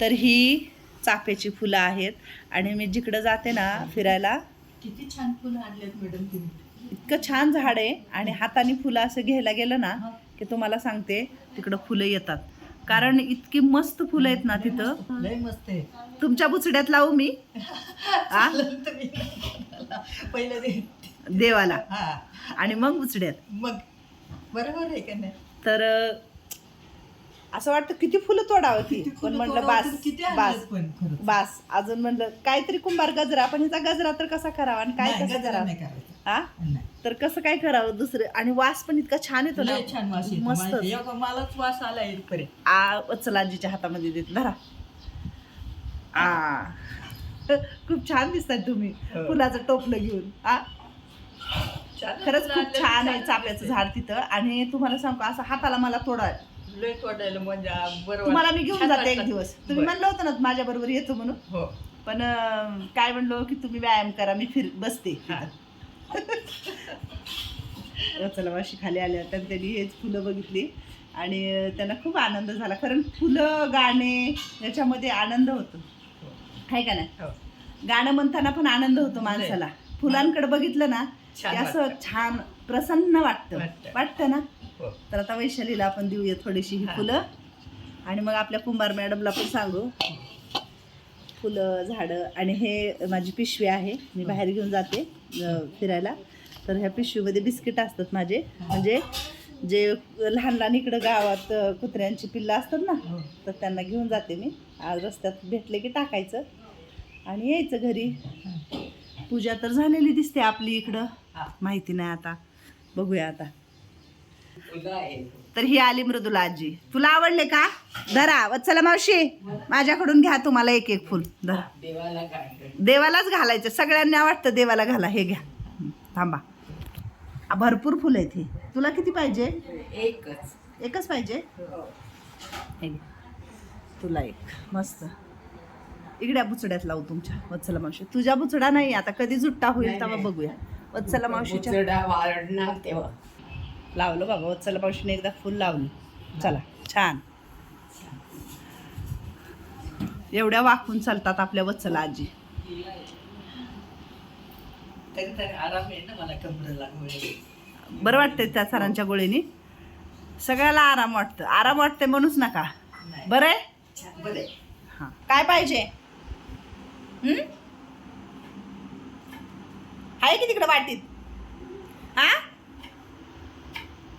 तर ही चाफ्याची फुलं आहेत. आणि मी जिकडं जाते ना फिरायला किती छान फुलं आणलेत मॅडम तुम्ही. इतकं छान झाड आहे. आणि हाताने फुलं असं घ्यायला गेलं ना की तुम्हाला सांगते तिकडं फुलं येतात. कारण इतकी मस्त फुलं आहेत ना तिथं. लय मस्त आहे. तुमच्या बुचड्यात लावू मी? पहिलं देवाला. हा. आणि मग बुचड्यात. मग. बरोबर आहे का नाही? तर असं वाटतं किती फुलं तोडावं ती किती पण फुलं म्हणलं तोडावं बास तर किती बास आणलेत पण खरंच. बास अजून म्हणलं काहीतरी कुंभार गजरा पण ह्याचा गजरा तर कसा करावा आणि काय नाही, कसं गजरा करावं नाही करायचं. हा नाही. तर कसं काय करावं दुसरं आणि वास पण इतका छान येतो ना लय छान वास येतो. मस्त माहिती आहे का? मलाच वास आला इथपर्यंत आ वत्सलाजीच्या हातामध्ये देत धरा आ खूप छान दिसतात तुम्ही हो. फुलाचं टोपलं घेऊन आ खरंच खूप छान आहे चाफ्याचं दिसते. झाड तिथं आणि तुम्हाला सांगू असं हाताला मला तोडा बरोबर तुम्हाला मी घेऊन जाते एक दिवस. तुम्ही. म्हणलं होतं ना माझ्या बरोबर येतो म्हणून. हो. पण अं, काय म्हणलो की तुम्ही व्यायाम करा मी फिर बसते. चला मावशी खाली आल्या तर त्यांनी हेच फुलं बघितली. आणि अं, त्यांना खूप आनंद झाला कारण फुलं गाणे याच्यामध्ये आनंद होतो. आहे का नाही? हो. गाणं म्हणताना पण आनंद होतो माणसाला. फुलांकडे बघितलं ना की छान असं वाटतं. छान प्रसन्न वाटतं. वाटतं. वाटतं ना? तर आता वैशालीला आपण देऊया थोडीशी ही. फुलं. आणि मग आपल्या कुंभार मॅडमला पण सांगू. फुलं झाडं आणि हे माझी पिशवी आहे. मी बाहेर घेऊन जाते फिरायला. तर ह्या पिशवीमध्ये बिस्किट असतात माझे. म्हणजे जे लहान लहान इकडं गावात कुत्र्यांची पिल्लं असतात ना तर त्यांना घेऊन जाते मी. आज रस्त्यात भेटले की टाकायचं. आणि यायचं घरी. पूजा तर झालेली दिसते आपली इकडं. माहिती नाही आता. बघूया आता. तर ही आली मृदुला आजी. तुला आवडले का? धरा. वत्सला मावशी माझ्याकडून घ्या तुम्हाला एक एक फुल. धरा. देवालाच घालायचं. सगळ्यांना वाटतं देवाला घाला. हे घ्या. थांबा. भरपूर फुलं आहेत ही. तुला किती पाहिजे? एकच. एकच पाहिजे? हे. तुला एक. मस्त. इकड्या बुचड्यात लावू तुमच्या वत्सला मावशी. तुझ्या बुचडा नाही. आता कधी जुट्टा होईल तेव्हा. बघूया. वत्सला मावशीच्या वाढणार तेव्हा. लावलं बाबा वत्सला मावशीने एकदा फुल लावली. चला छान. एवढ्या वाकून चालतात आपल्या वत्सला आजी. बरं वाटतंय त्या सरांच्या गोळीने. सगळ्याला आराम वाटतं. आराम वाटते म्हणूच नका. बरं आहे बरं. हां. काय पाहिजे? आहे की तिकडं वाटीत? हा?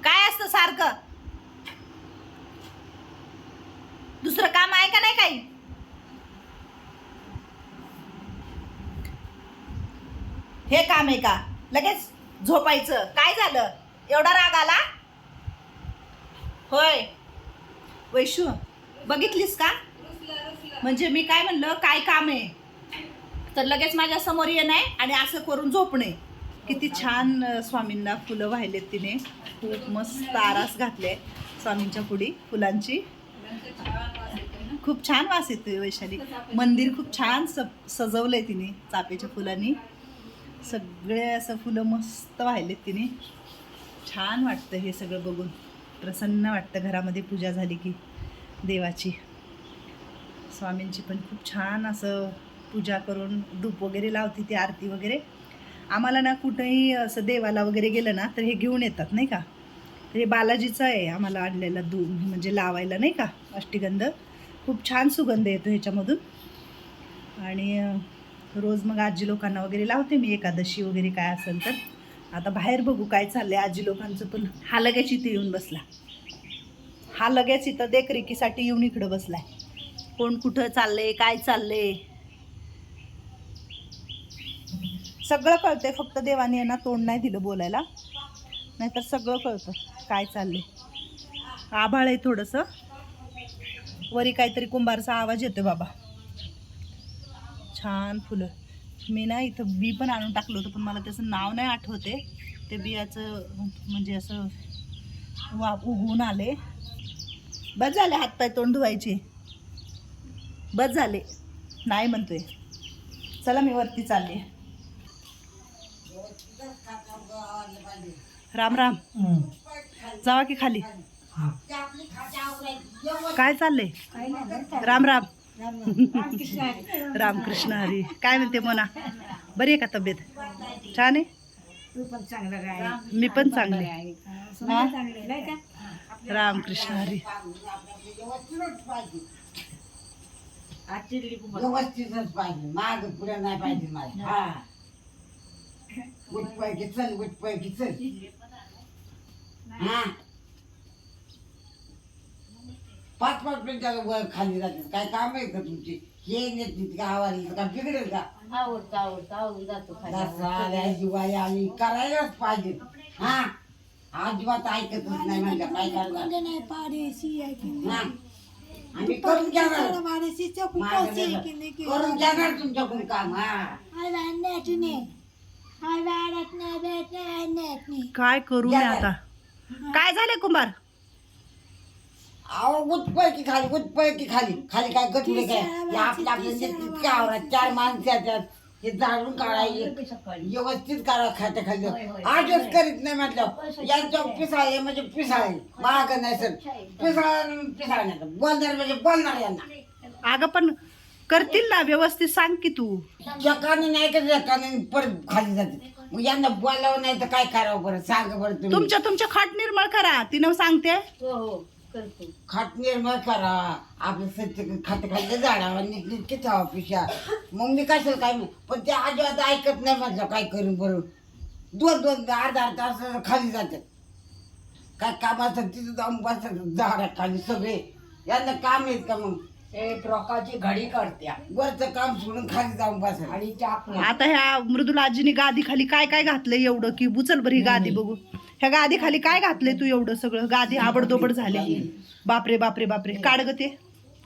काय असतं सारखं? दुसरं काम आहे का नाही काही? हे काम आहे का? लगेच झोपायचं. काय झालं? एवढा राग आला? होय. वैशू बघितलीस का? म्हणजे मी काय म्हणलं काय काम आहे? तर लगेच माझ्यासमोर येणं आहे आणि असं करून झोपणे किती छान स्वामींना फुलं वाहिलेत तिने. खूप मस्त आरास घातले स्वामींच्या पुढी फुलांची. खूप छान वास येतोय वैशाली. मंदिर खूप छान स सजवलंय तिने चापेच्या फुलांनी. सगळे असं फुलं मस्त वाहिलेत तिने. छान वाटतं हे सगळं बघून. प्रसन्न वाटतं घरामध्ये पूजा झाली की देवाची. स्वामींची पण खूप छान असं पूजा करून धूप वगैरे लावते ती आरती वगैरे. आम्हाला ना कुठंही असं देवाला वगैरे गेलं ना तर हे घेऊन येतात नाही का? तर हे बालाजीचं आहे आम्हाला आणलेला दूध म्हणजे लावायला नाही का? अष्टीगंध. खूप छान सुगंध येतो ह्याच्यामधून. आणि रोज मग आजी लोकांना वगैरे लावते मी एकादशी वगैरे काय असेल तर. आता बाहेर बघू काय चाललं आहे आजी लोकांचं पण. हा लगेच इथे येऊन बसला. हा लगेच इथं देखरेखीसाठी येऊन इकडं बसला आहे कोण कुठं चाललं आहे काय चाललं आहे सगळं कळतंय फक्त देवाने यांना तोंड नाही दिलं बोलायला. नाहीतर सगळं कळतं काय चाललंय. आभाळ आहे थोडंसं. वरी काहीतरी कुंभारचा आवाज येतोय बाबा. छान फुलं. मी ना इथं बी पण आणून टाकलं होतं पण मला त्याचं नाव नाही आठवते. ते बियाचं म्हणजे असं वा उगवून आले. बस झाले हातपाय तोंड धुवायचे. बस झाले. नाही म्हणतोय. चला मी वरती चालले राम राम. जावा की खाली? हं. काय चाललंय? राम राम. रामकृष्ण हरी. काय म्हणते मोना? बरी आहे का तब्येत? छान आहे? मी पण चांगली? चांगले नाही का? रामकृष्ण हरी. व्यवस्थितच पाहिजे. माग पुढे नाही हा. हा. पाच पाच मिनिटाला वर खाली जातात काय काम आहे का तुमची? हे नेत गावाला का बिघडेल का? आवडतं आवडतं. आवडून जातो खाली. दसरा दिवाळी आली करायलाच पाहिजे. हा. अजिबात ऐकतच नाही म्हणजे काय करणार? नाही पाडेशी आहे की ना आम्ही करून घेणार. आहे की नाही. नाही की करून घेणार तुमच्याकडून काम हा. हाय नाही. हाय नाही नाही काय करू मी आता? काय झाले कुंभार? अहो उठपैकी खाली उठपैकी खाली. खाली काय गटुडे काय? हे आपल्या आपल्या इतके आवरात. चार माणसं येतात हे झाडून काढायचे. व्यवस्थित काढा खात्या खाली. आजच करीत नाही म्हटलं. यांच्या पिसाळे म्हणजे पिसाळे. माग नाही सर. पिसाळ पिसाळ नाही. बोलणार म्हणजे बोलणार यांना. अगं पण करतील ना. व्यवस्थित सांग की तू. जकाने नाही का जकाने परत खाली जाते. मग यांना बोलावं नाही तर काय करावं बरं? सांगा बरं तुम्ही. तुमच्या तुमच्या खाट निर्मळ करा. तिनं सांगते. हो हो करतो. खाट निर्मळ करा. आपलं सत्य खात खाल्लं झाडावर नीट ठेवा पिशा मग मी कशाला काय म्हण- पण ते अजिबात ऐकत नाही म्हटलं काय करून बरोबर दोन दोन अर्धा अर्धा तास खाली जातात. काय काम असतं तिथं जाऊन बसतात. झाडा खाली सगळे. यांना काम येत का मग? एक रोकाची घडी करत्या. वरचं काम सोडून खाली जाऊन बसतात आणि टाक आता ह्या मृदुला आजीने गादी खाली काय काय घातलंय एवढं? की बुचल बरी गादी बघू. ह्या गादी खाली काय घातलंय तू एवढं सगळं? गादी आबडदोबड झाले. बापरे बापरे बापरे. काढ ग ते.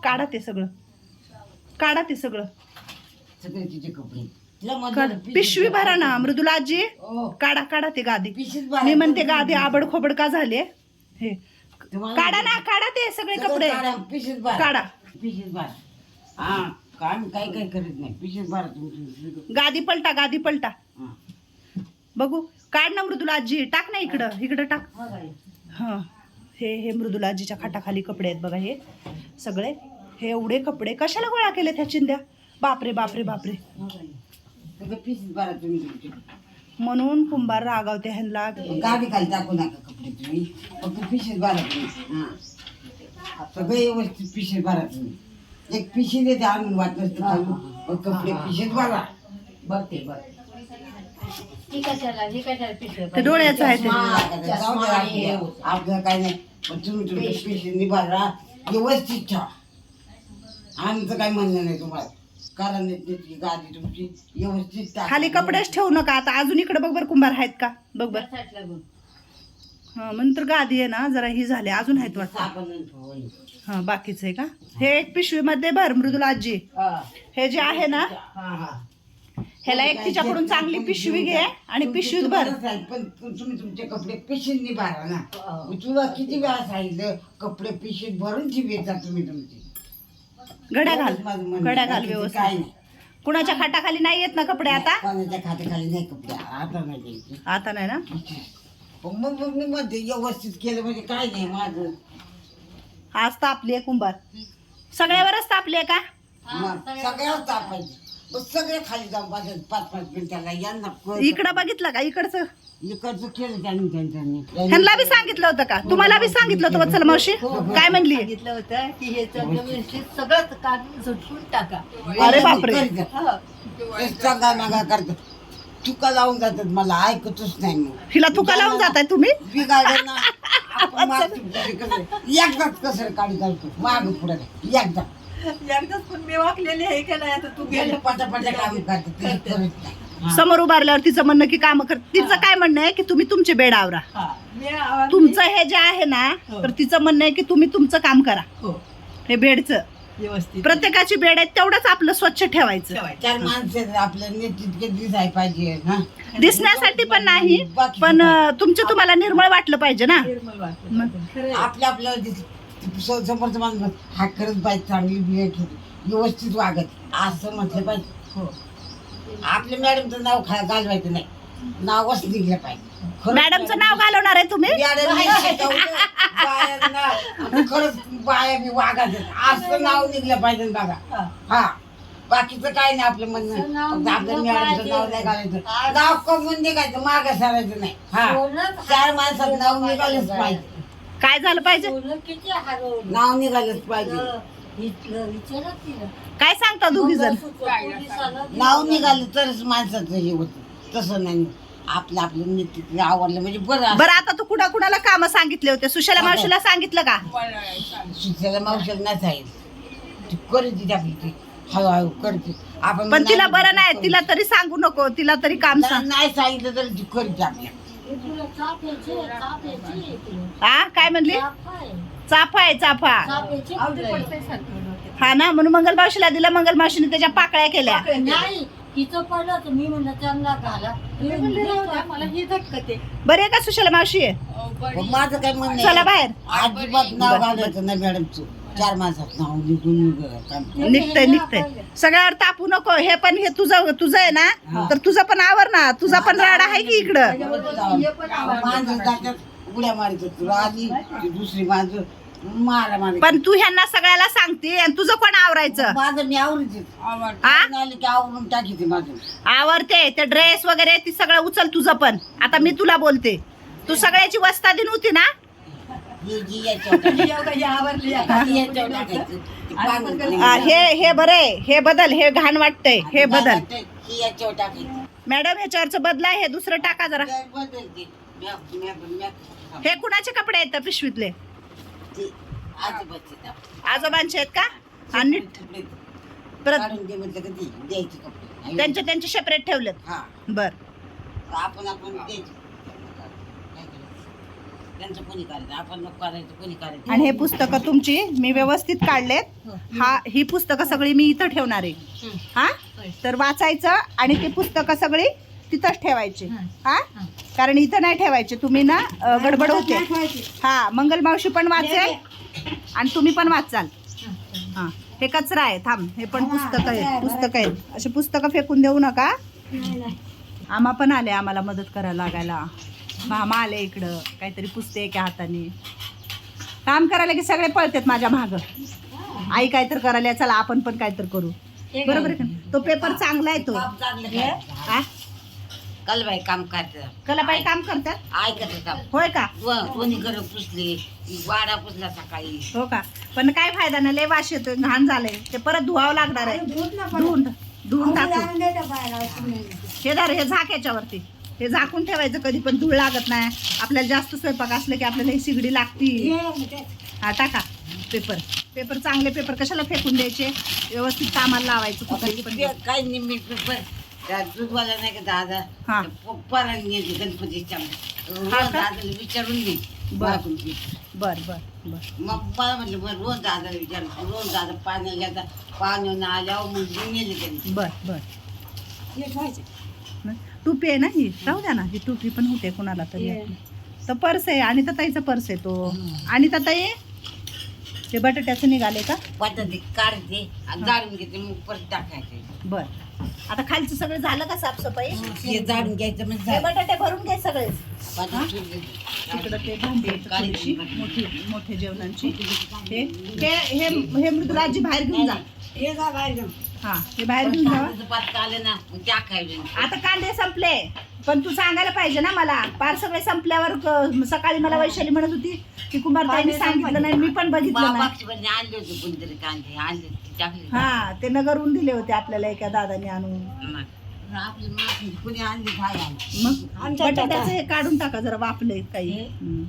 काढा ते सगळं. काढा ते सगळं. सगळे तिचे कपडे. तिला म्हणलं काढ. ना, पिशवी पिशवी भरा ना मृदुला आजी. हो. काढा काढा ते गादी. पिशवीत भरा. मी म्हणते गादी आबड खोबड का झाले? हे. तुम्हाला काढा ना काढा ते सगळे सगळं कपडे. काढा, पिशवीत भरा. काढा. पिशवीत भरा हा काम काय काय करत नाही. पिशवीत भरा तुमची. गादी पलटा गादी पलटा. हा. बघू काढ ना मृदुला आजी. टाक ना इकडं इकडं टाक. हां हे हे मृदुला आजीच्या खाटाखाली कपडे आहेत बघा हे. सगळे. हे एवढे कपडे. कशाला गोळा केले त्या चिंध्या? बापरे बापरे बापरे. सगळं पिशवीत भरा तुम्ही तुमची. म्हणून कुंभार रागावते ह्यांना. गाडी खाली टाकू नका कपडे तुम्ही. फक्त पिशवीत भरा तुम्ही. हा. सगळे व्यवस्थित पिशवीत भरा तुम्ही. एक पिशवी देते आणून. पण कपडे पिशवीत भरा. बघते बघ ही कशाला ही कशाला डोळ्याचं आहे ते. हा, आपलं. काय नाही. पण तुम्ही तुमच्या पिशवीत भरा. व्यवस्थित ठेवा. आमचं काय म्हणणं नाही तुम्हाला. कारण त्याची तुमची. व्यवस्थित टाका. खाली कपडेच ठेवू नका. आता अजून इकडे बघ बर कुंभार आहेत का? बघ बर. लागून. हा नंतर गादी आहे ना जरा ही झाली. अजून आहेत वाटतं. हा बाकीचं आहे का? हे एक पिशवीमध्ये भर मृदुला आजी. हा. हे जे आहे ना हा हा. ह्याला एक तिच्याकडून चांगली पिशवी घे आणि पिशवीत भर. पण तु- तुम्ही तुमचे कपडे पिशवीत भरा ना. हो. तुला किती वेळा सांगितलं कपडे पिशवीत भरून ठेवायचा तुम्ही तुमचे. घड्या घाल. घड्या घाल काय व्यवस्थित. नाही. कुणाच्या खाटाखाली नाही येत ना कपडे आता? कोणाच्या खात्याखाली नाही कपडे. आता नाही आता नाही ना? मग मग मी म्हणते व्यवस्थित केलं म्हणजे काय नाही माझं. आज तापली आहे कुंभार. सगळ्यावरच तापली आहे का? मग सगळ्याच तापायचे. मग सगळे खाली जाऊन बसायचे पाच पाच मिनिटाला. यांना कळतं. इकडं बघितलं का? इकडचं. इकडचं केलं त्यांनी त्यांनी ह्यांना बी सांगितलं होतं का? तुम्हाला बी सांगितलं होतं वत्सल मावशी? काय म्हणली? सांगितलं होतं की हे सगळं व्यवस्थित सगळं काढून झटकून टाका. अरे बापरे. हा. सांगा मागा करतात चुका लावून जातात मला ऐकतच नाही मग हिला तुका लावून जाताय तुम्ही? बिघाडलं ना. आपण एकदाच कसं काढी घालतो? माग पुढे एकदा. एकदाच पण मी वाकलेली आहे का नाही आता तू गेलं? पटापटा काम करतात तशी करत. नाही. हा. समोर उभारल्यावर तिचं म्हणणं की काम कर. तिचं काय म्हणणं आहे की तुम्ही तुमचे बेड आवरा. हा. मी आवाज तुमचं हे जे आहे ना तर तिचं म्हणणं आहे की तुम्ही तुमचं काम करा. हो. हे बेडचं. व्यवस्थित. प्रत्येकाची बेड आहे तेवढंच आपलं स्वच्छ ठेवायचं. ठेवायचं. चार माणसं आपलं नीट तितके दिसाय पाहिजे हा दिसण्यासाठी पण नाही पण अं, तुमचं तुम्हाला निर्मळ वाटलं पाहिजे ना? निर्मल वाटलं मग. खरं आहे. आपल्या आपल्याला दिस- स- समोरचं माणूस हा खरंच बाई चांगली बिहेट होती व्यवस्थित वागत असं म्हटलं पाहिजे. हो. आपल्या मॅडमचं नाव खा घालवायचं नाही. नावच निघलं पाहिजे. खरंच मॅडमचं नाव घालवणार आहे तुम्ही? शिकवलं, खरंच बाया मी वागायचं असं नाव निघलं पाहिजे बघा हा. बाकीचं काय नाही आपलं म्हणणं. आपलं मॅडमचं नाव नाही घालायचं. नाव कमवून निघायचं मागे सरायचं नाही. हा. चार माणसात नाव निघालंच पाहिजे. काय झालं पाहिजे? सोनं किती हरवलं. नाव निघालंच पाहिजे. इथलं विचारा तिला काय सांगता दोघी जण? पोलिसाला नाव निघालं तरच माणसाचं हे होतं. तसं नाही. आपलं आपलं नीती आवडलं म्हणजे बरं. बरं आता तू कुणा कुणाला काम सांगितले होते? सुशाला मावशीला सांगितलं का? शिक्षणाला मावशाला नाही ती करते आपली ती. हळूहळू करते आपण पण तिला बरं नाही तिला तरी सांगू नको तिला तरी काम नाही- सांग. नाही सांगितलं तर ती करते आपल्या हा काय म्हणली? चाफा आहे चाफा. हा ना म्हणून मंगल मावशीला दिला मंगल मावशीने त्याच्या पाकळ्या केल्या. नाही तिचं पडलं तर मी म्हणलं चांगला घाला मला हे झटकते. बरे आहे का सुशाला मावशी? पण माझं काय म्हणणं चला आहे, बाहेर. अजिबात नाव घालायचं नाही मॅडमचं चार माणसात नाव निघून निघून काम निघतंय निघतंय सगळ्यावर तापू नको. हे पण हे तुझं तुझं आहे ना? तर तुझं पण आवर ना. तुझा पण राडा आहे की इकडं? माणसं जातात उड्या मारित ती दुसरी माणसं मारा मारी. पण तू ह्यांना सगळ्याला सांगते आणि तुझं कोण आवरायचं? माझं मी आवडते हा? आले की आवडून टाकी ते माझं आवरते. ते ड्रेस वगैरे ती सगळं उचल तुझं पण. आता मी तुला बोलते. तू सगळ्याची वस्तादी नव्हती ना? ही जी याच्यावर टाकायची. ही याच्यावर टाकायची. ती पानं- आ, हे हे बरं. आहे हे बदल. हे घाण वाटतंय. हे बदल. ही याच्यावर टाकायची मॅडम ह्याच्यावरचं बदला हे दुसरं टाका जरा. काय हे कुणाचे कपडे आहेत त्या पिशवीतले? आजोबाची आहेत का? आणि नीट कपडे परत काढून दे म्हटलं का ती द्यायची कपडे. त्यांचे त्यांचे सेपरेट ठेवलेत? हा. बर. आपण आपण द्यायची. काय करायचं? त्यांचं कोणी करायचं आपण नको करायचं कोणी करायचं आणि हे पुस्तकं तुमची मी व्यवस्थित काढलेत. हा. ही पुस्तकं सगळी मी इथं ठेवणार आहे. हा. तर वाचायचं आणि ती पुस्तकं सगळी तिथंच ठेवायची. हा. कारण इथं नाही ठेवायचे. तुम्ही ना गडबड होते. हा मंगल मावशी पण वाचेल आणि तुम्ही पण वाचाल. हा हे कचरा आहे थांब हे पण पुस्तकं आहेत पुस्तकं आहेत. असे पुस्तकं फेकून देऊ नका. आम्हा पण आले आम्हाला मदत करायला लागायला. मामा आले इकडं काहीतरी पुसते एका हाताने. काम करायला की सगळे पळतात माझ्या माग. आई काय तर करायला चला आपण पण काय तर करू बरोबर आहे का? तो पेपर चांगला आहे तो. काम चांगलं काय हा कल बाई काम करतात कलाबाई काम करतात ऐकत काम. होय का? व- कोणी घर पुसले वाडा पुसला सकाळी. हो का? पण काय फायदा नाही लय वाश येतोय घाण झालंय. ते परत धुवावं लागणार आहे. धुवून धुवून टाकू. हे हे झाक याच्यावरती. हे झाकून ठेवायचं कधी पण धूळ लागत नाही. आपल्याला जास्त स्वयंपाक असलं की आपल्याला ही सिगडी लागती हा टाका. पेपर. पेपर चांगले पेपर. कशाला फेकून द्यायचे? व्यवस्थित कामाला लावायचं कुठेही पण. पेपर. त्या दूधवाला नाही का दादा? हा. पप्पाला नेते गणपतीच्या. रोज? दादाला विचारून घे. बर. घे. बर बर बर. मग मला म्हटलं बरं रोज दादाला विचार रोज दादा पाणी घ्यायचा पाणी ना आल्यावर मग मी नेले त्यांनी बर. बर न- टोपी आहे ना ही? राहू द्या ना ही टोपी पण होते कोणाला तरी. आपली. तर पर्स आहे आणि ताईचा पर्स आहे तो. आणि ताई ते बटाट्याचं निघाले का? पद्धती काढते जाळून घेते मग परत टाकायचे. बर. आता खालचं सगळं झालं का साफसफाई? हे जाळून घ्यायचं म्हणजे हे झालं. बटाटे भरून घे सगळे. पाणी ठेवलं. तिकडं ते भांडी आहेत थोडीशी मोठी मोठे जेवणांची. हे हे हे हे मृदुलाजी बाहेर घेऊन जा. हा हे बाहेर घेऊन आलं ना आता कांदे संपले. पण तू सांगायला पाहिजे ना मला. पार सगळे संपल्यावर क- सकाळी मला वैशाली म्हणत होती की कुमारताईने सांगितलं नाही मी पण बघितलं नाही. मागच्या वर्षी आणले होते कोणतरी कांदे आणले होते, टाकले हा ते नगरहून दिले होते आपल्याला एका दादाने आणून. मग आपली मागची कोणी आणली बाहेर आणली? मग बटाट्याचं हे काढून टाका जरा वापले काही. हम्म.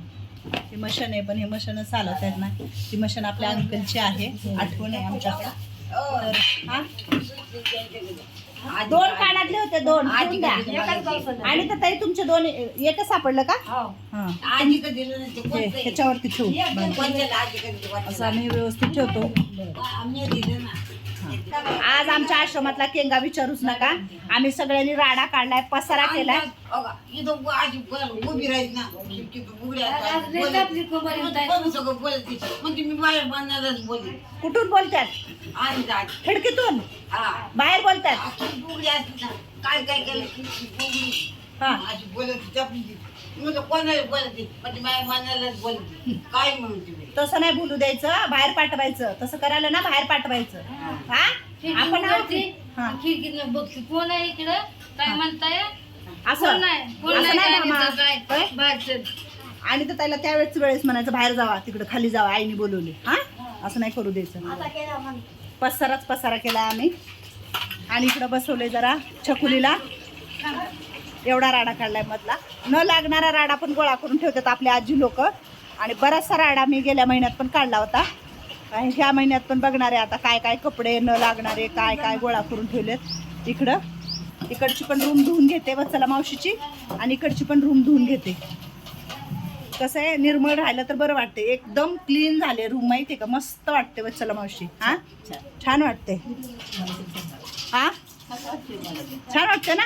ते मशन आहे पण हे मशन चालत आहेत ना. ती मशन आपल्या अंकलची आहे आठवण आहे आमच्याकडे हा दोन कानातले होते दोन. द्या. आणि तर ताई तुमचे दोन एकच सापडलं का? हा. आजी कधी हे? ह्याच्यावरती ठेवू? असं आम्ही व्यवस्थित ठेवतो. आम्ही दिलं ना आज आमच्या आश्रमातला केंगा विचारूच नका. आम्ही सगळ्यांनी राडा काढलाय पसारा केलाय. अगं, इथं उ- आजी ब- उभी राहील ना. तिथं उघड्या हाताने बोलत. बघू सगळं बोलते. म्हणजे मी बाहेर बांधणारच बोलले कुठून बोलतात आणि जात खिडकीतून? हा. बाहेर बोलतात. ना काय काय केलं की ती उघडी हा. बोलत कोणाला बोलते? म्हणजे माझ्या मनालाच बोलते. काय? तसं नाही बोलू द्यायचं बाहेर पाठवायचं. तसं करायला ना बाहेर पाठवायचं. हा? आपण आहोत. की? हा. खिडकीतनं बघते कोण आहे इकडं? काय म्हणताय? असं. कोण नाही कोण असं नाही नाही काय. नाही काय आणि तर त्याला त्यावेळेस वेळेस म्हणायचं बाहेर जावा तिकडे खाली जावा आईने बोलवले. हा? असं नाही करू द्यायचं. आता केला म्हण पसाराच पसारा केला आम्ही. आणि इकडं बसवले जरा छकुलीला. एवढा राडा काढलाय मधला. न लागणारा राडा पण गोळा करून ठेवतात आपले आजी लोक. आणि बराचसा राडा मी गेल्या महिन्यात पण काढला होता. आणि ह्या महिन्यात पण बघणार आहे आता काय काय कपडे न लागणारे काय काय गोळा करून ठेवलेत इकडं. इकडची पण रूम धुवून घेते वत्सला मावशीची. आणि इकडची पण रूम धुवून घेते. कसं आहे निर्मळ राहिलं तर बरं वाटते एकदम क्लीन झाले रूम माहिती आहे का? मस्त वाटते वत्सला मावशी. हा? छान वाटते हा? छान वाटते ना?